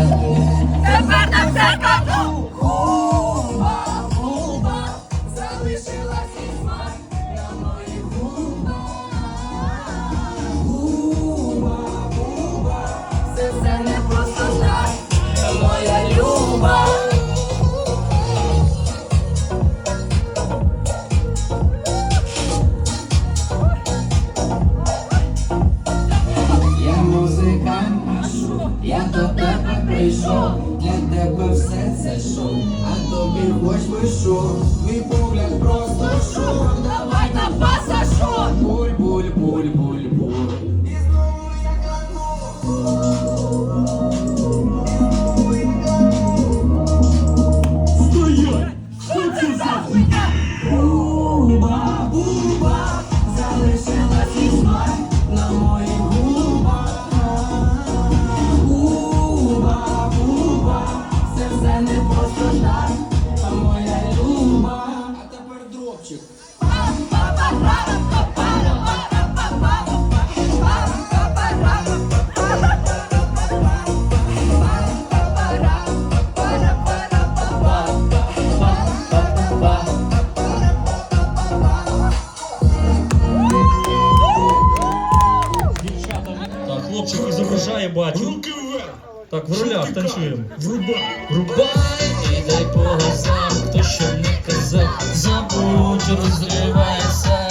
Sempre isso. Руки вверх! Так, в рулях танцюємо. Врубай! Врубай і дай по глазам, хто що не казав, забудь, розривайся.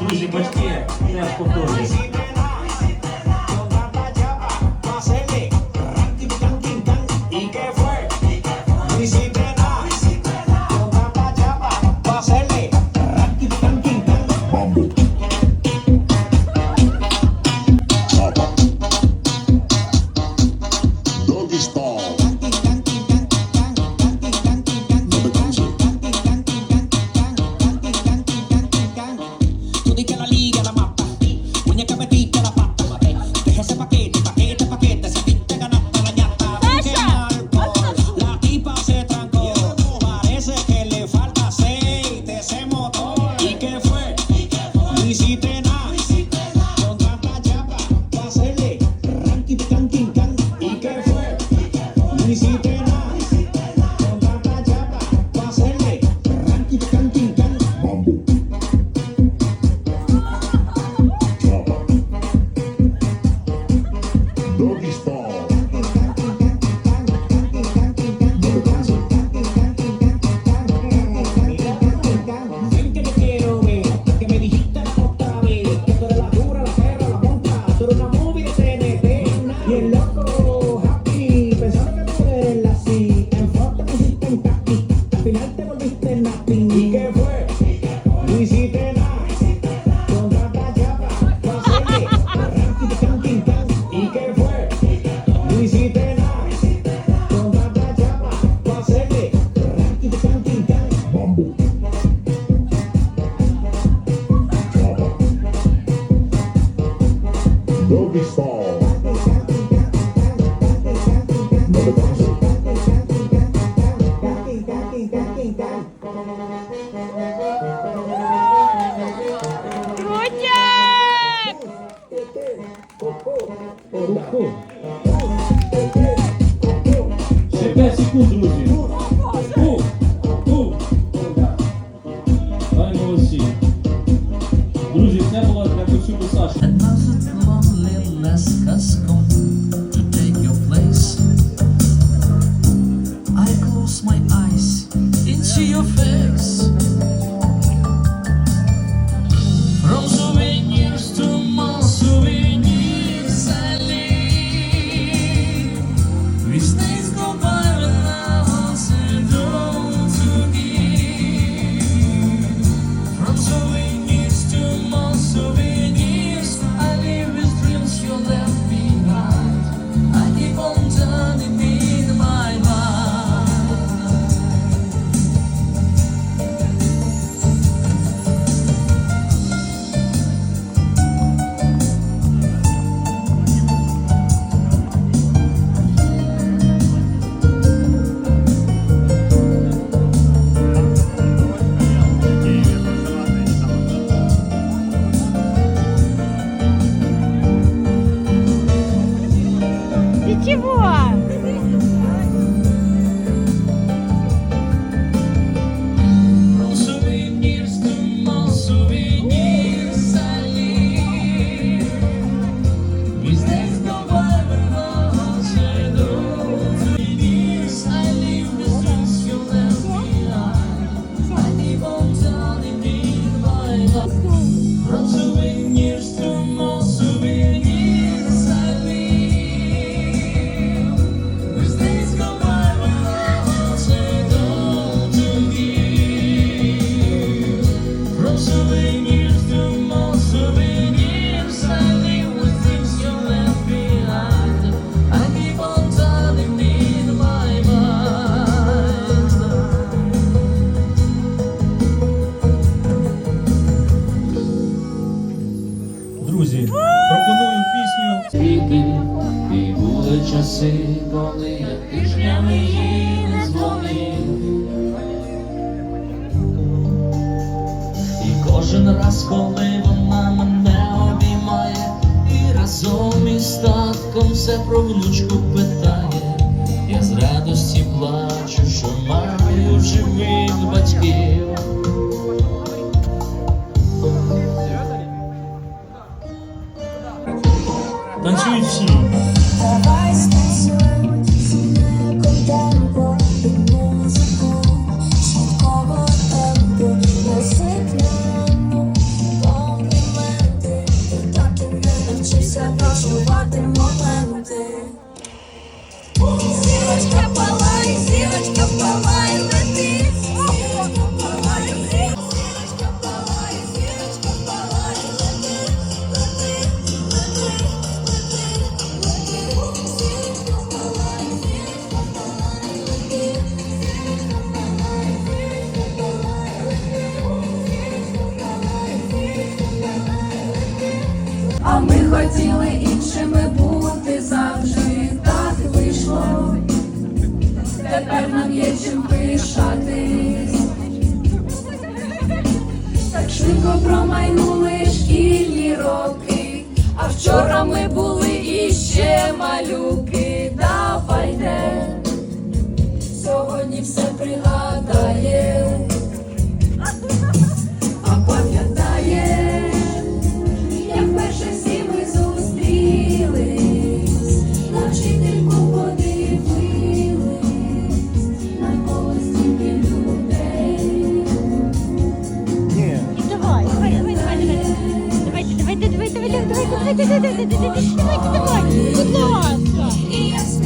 Друзі, батьки, не наш повторний. 我都 швидко промайнули шкільні роки, а вчора ми були іще малюки, давайте. Давайте, давайте, давайте, давайте, будь ласка.